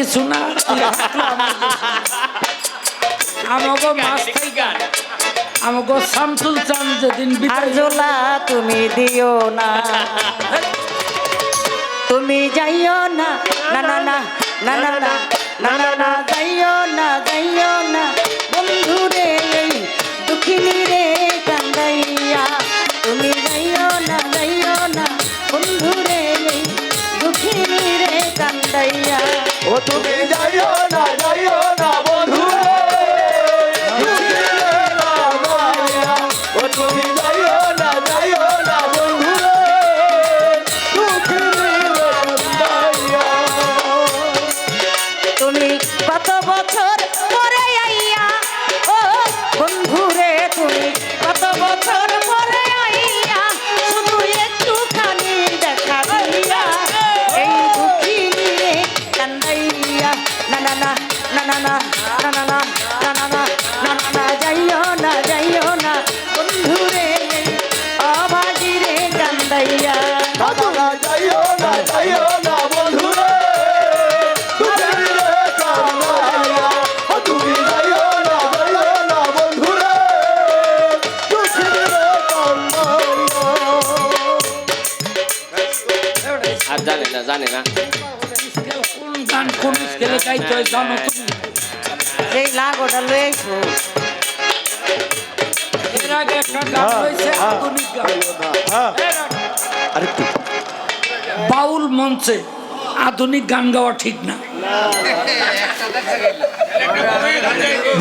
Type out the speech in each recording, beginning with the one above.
কিছু না। আমাকে মাছ আমাকে শামসুল চান যেদিন তুমি দিও না। তুমি যাইও না। না না না না না না না না না যাইও না যাইও না। বন্ধু রে এই দুঃখিনী গাইতে জানো তুমি যেই লাগোটা লয়ে আইছো এর আগে একটা গান হয়েছে আধুনিক গান আরেকটু বাউল মঞ্চে আধুনিক গান গাওয়া ঠিক না।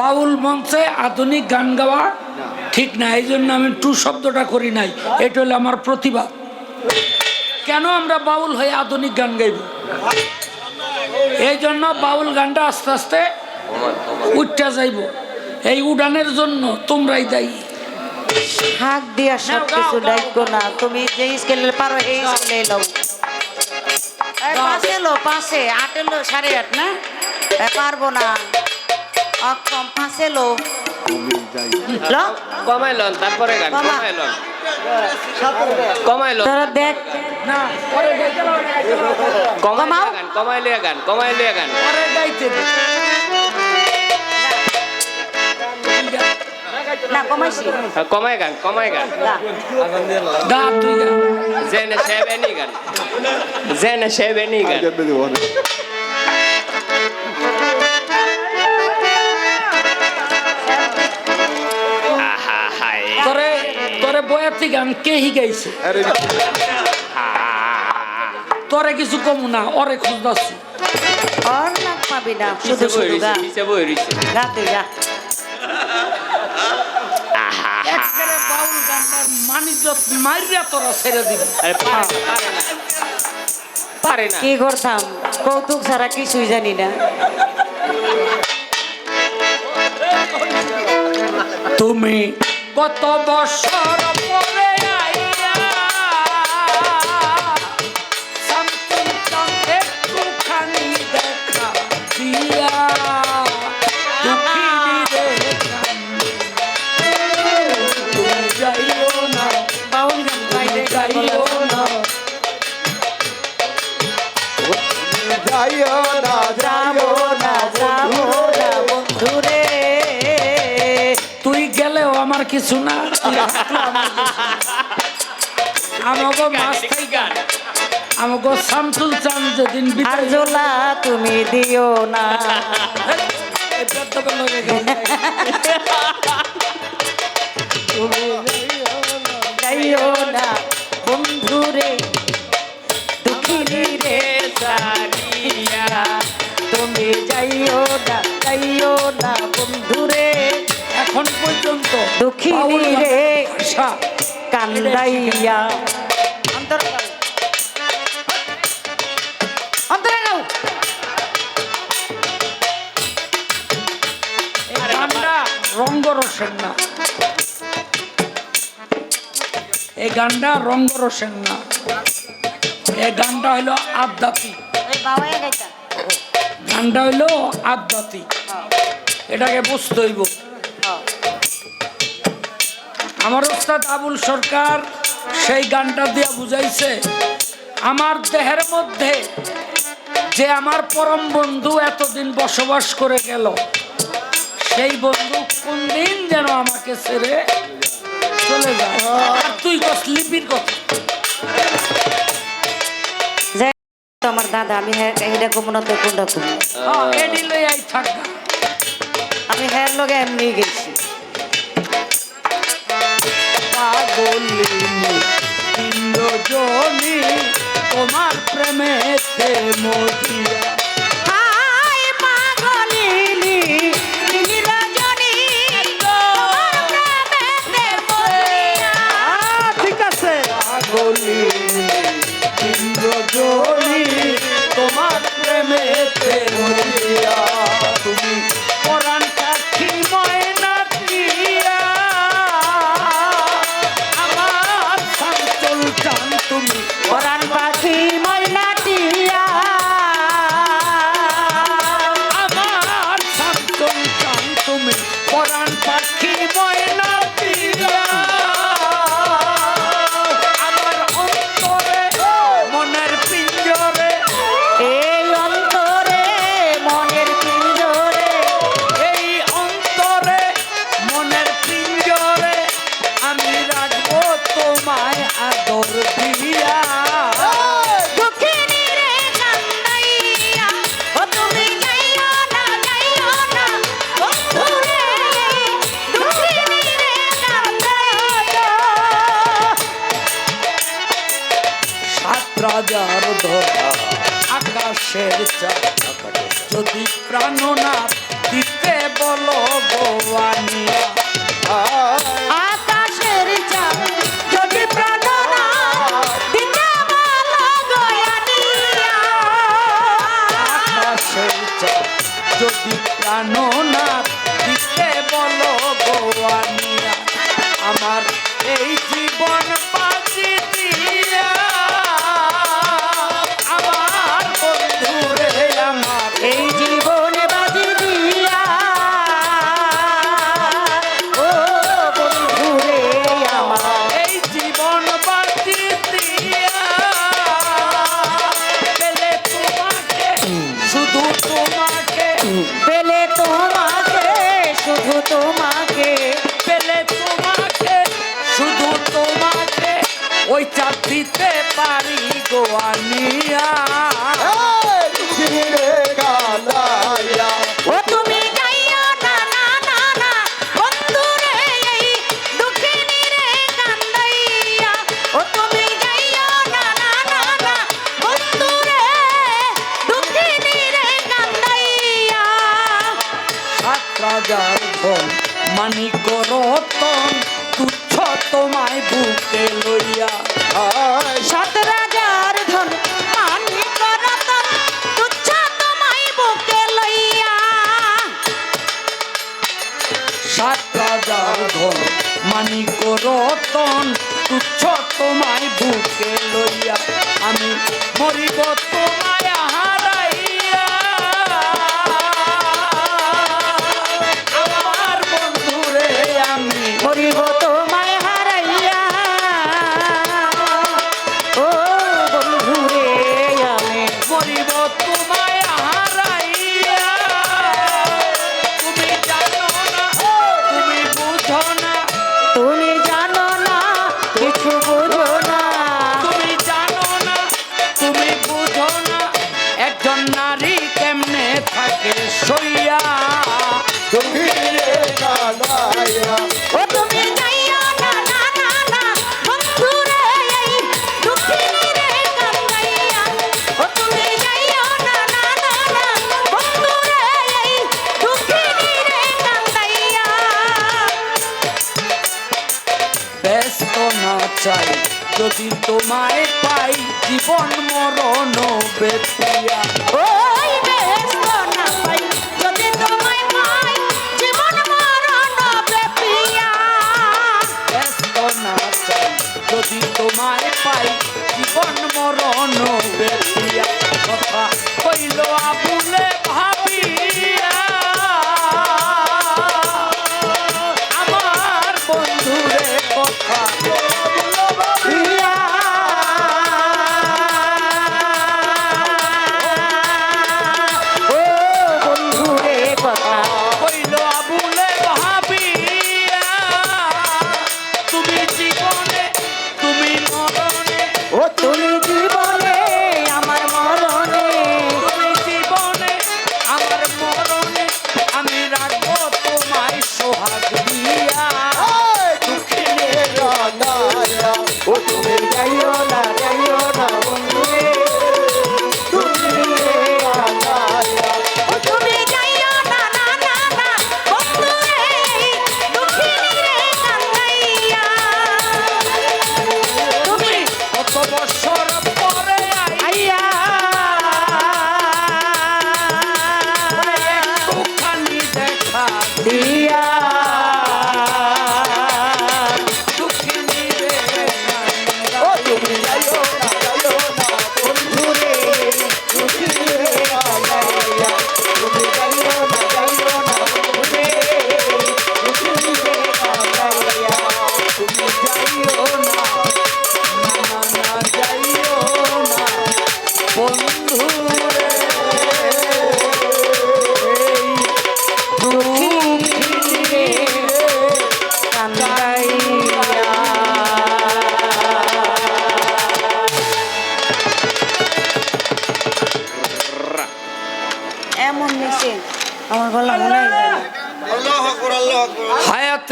বাউল মঞ্চে আধুনিক গান গাওয়া ঠিক না, এই জন্য আমি টু শব্দটা করি নাই, এটা হলো আমার প্রতিভা। কেন আমরা বাউল হয়ে আধুনিক গান গাইব? এই জন্য বাউল গানটা আস্তে আস্তে উঠটা যাইব। এই উড়ানের জন্য তোমরাই দায়ী। হাক দিয়া সব কিছু ডাইকো না। তুমি যে স্কেলে পারো এই স্কেলে লও। এই পাশে লো পাশে আটে লো সাড়ে আট না? এ পারব না। অক্ষম পাশে লো লো কমাই লন তারপরে। কমাই লন। কমাই লন। তোরা দেখ। কমাই গান কমাই গান। না গান কমাই গান। দা। তুই গান। বয়াতি গান কে হি। গাইছে তোরে কিছু কম না ওরে খুঁজতাছি। আর না পাবি না শুধু শুধু গা। পিছে বই রইছে। গা তুই গা। বাউল মানিজত মাইরিয়া তোরা ছেড়ে দিবি। পারে না। কি করতাম? কৌতুক ছাড়া কিছুই জানি না। তুমি কত বছর কিছু না। আমাকে মাছ গান আমাকে শামসুল চান যেদিন বিজোলা তুমি দিও না। তুমি যাইও না যাইও না বন্ধুরে। এখন পর্যন্ত দুঃখিনী রে কান্দাইয়া। রঙ্গরসের না। এই গানটা রঙ্গরসের না। এই গানটা হইল আবদাতিক গানটা হইল আবদাতিক এটাকে বুঝতে হইব। আমার ওস্তাদ আবুল সরকার সেই গানটা দিয়ে বুঝাইছে আমার দেহের মধ্যে যে আমার পরম বন্ধু এতদিন বসবাস করে গেল সেই বন্ধু কোন দিন যেন আমাকে ছেড়ে চলে যায়? তুই কস লিপির কথা। আমার দাদা আমি হেডা কমনা তো কোনটা কম লই আই থাক। আমি হের লগে এমনি গেছি। মলিনি তিনজনী তোমার প্রেমেতে মতিয়া কিসের যদি প্রাণ না দিতে বলো গোয়ানিয়া না আমার এই জীবন দিয়া শুধু তোমাকে শুধু তোমাকে ওই দিতে পারি গোয়ানিয়া সাত রাজার ধন মানিক রতন তুচ্ছ তোমায় বুকে লইয়া। আমি মরিব তোমায় আহার 谢谢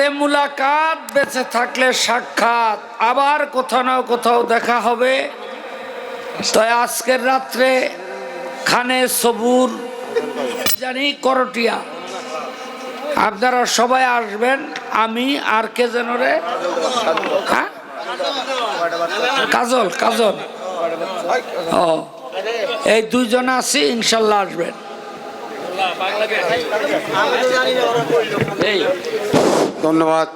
হায়াতে মুলাকাত বেঁচে থাকলে সাক্ষাৎ। আবার কোথাও না কোথাও দেখা হবে। তাই আজকের রাত্রে খানে সবুর জানি করটিয়া। আপনারা সবাই আসবেন আমি আর কে যেন রে? হ্যাঁ? কাজল কাজল। ও এই দুইজন আছি ইনশাল্লাহ আসবেন। এই। ধন্যবাদ।